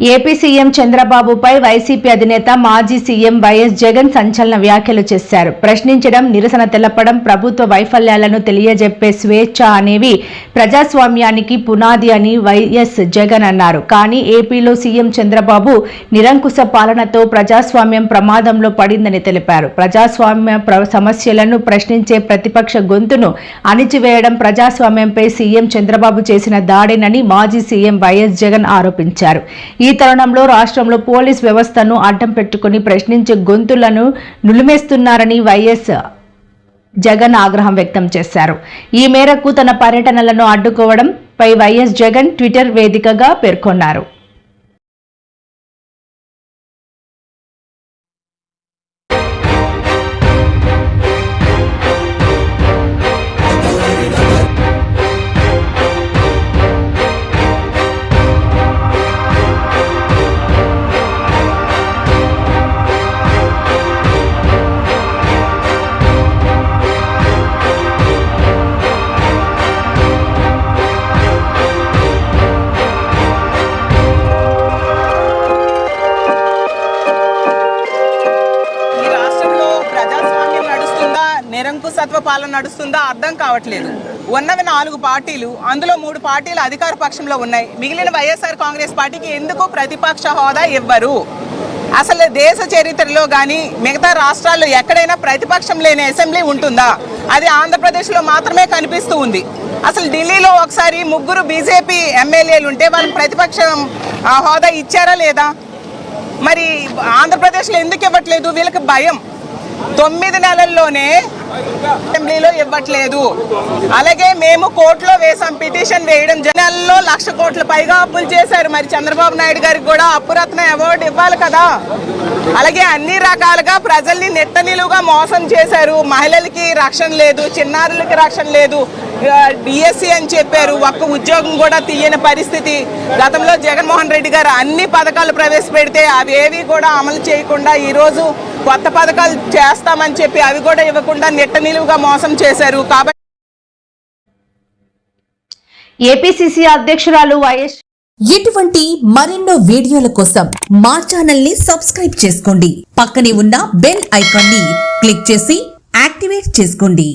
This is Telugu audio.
ఏపీ సీఎం చంద్రబాబుపై వైసీపీ అధినేత మాజీ సీఎం వైఎస్ జగన్ సంచలన వ్యాఖ్యలు చేశారు. ప్రశ్నించడం నిరసన తెలపడం ప్రభుత్వ వైఫల్యాలను తెలియజెప్పే స్వేచ్ఛ అనేవి ప్రజాస్వామ్యానికి పునాది అని వైఎస్ జగన్ అన్నారు. కానీ ఏపీలో సీఎం చంద్రబాబు నిరంకుశ పాలనతో ప్రజాస్వామ్యం ప్రమాదంలో పడిందని తెలిపారు. ప్రజాస్వామ్య ప్ర- సమస్యలను ప్రశ్నించే ప్రతిపక్ష గొంతును అణిచివేయడం ప్రజాస్వామ్యంపై సీఎం చంద్రబాబు చేసిన దాడేనని మాజీ సీఎం వైఎస్ జగన్ ఆరోపించారు. ఈ తరుణంలో రాష్ట్రంలో పోలీస్ వ్యవస్థను అడ్డం పెట్టుకుని ప్రశ్నించే గొంతులను నులిమేస్తున్నారని వైఎస్ జగన్ ఆగ్రహం వ్యక్తం చేశారు. ఈ మేరకు తన పర్యటనలను అడ్డుకోవడం పై వైఎస్ జగన్ ట్విట్టర్ వేదికగా పేర్కొన్నారు. నిరంకుశత్వ పాలన నడుస్తుందా అర్థం కావట్లేదు. ఉన్నవి నాలుగు పార్టీలు అందులో మూడు పార్టీలు అధికార పక్షంలో ఉన్నాయి. మిగిలిన వైఎస్ఆర్ కాంగ్రెస్ పార్టీకి ఎందుకు ప్రతిపక్ష హోదా ఇవ్వరు. అసలు దేశ చరిత్రలో కానీ మిగతా రాష్ట్రాల్లో ఎక్కడైనా ప్రతిపక్షం లేని అసెంబ్లీ ఉంటుందా? అది ఆంధ్రప్రదేశ్లో మాత్రమే కనిపిస్తూ ఉంది. అసలు ఢిల్లీలో ఒకసారి ముగ్గురు బీజేపీ ఎమ్మెల్యేలు ఉంటే వాళ్ళకి ప్రతిపక్షం ఆ, హోదా ఇచ్చారా లేదా? మరి ఆంధ్రప్రదేశ్లో ఎందుకు ఇవ్వట్లేదు? వీళ్ళకి భయం. తొమ్మిది నెలల్లోనే అసెంబ్లీలో ఇవ్వట్లేదు. అలాగే మేము కోర్టులో వేసాం పిటిషన్ వేయడం జనాల్లో లక్ష కోట్ల పైగా అప్పులు చేశారు. మరి చంద్రబాబు నాయుడు గారికి కూడా అప్పురత్న అవార్డు ఇవ్వాలి కదా. అలాగే అన్ని రకాలుగా ప్రజల్ని నెత్త మోసం చేశారు. మహిళలకి రక్షణ లేదు చిన్నారులకి రక్షణ లేదు. డిఎస్సి అని చెప్పారు. ఒక్క ఉద్యోగం కూడా తీయని పరిస్థితి. గతంలో జగన్మోహన్ రెడ్డి గారు అన్ని పథకాలు ప్రవేశపెడితే అవి ఏవి కూడా అమలు చేయకుండా ఈరోజు కొత్త పథకాలు చేస్తామని చెప్పి అవి కూడా ఇవ్వకుండా నెట్ట నిలువుగా మోసం చేశారు. కాబట్టి ఏపీసీసీ అధ్యక్షురాలు వైఎస్ ఇటువంటి మరెన్నో వీడియోల కోసం మా ఛానల్ని సబ్స్క్రైబ్ చేసుకోండి. పక్కనే ఉన్న బెల్ ఐకాన్ని క్లిక్ చేసి యాక్టివేట్ చేసుకోండి.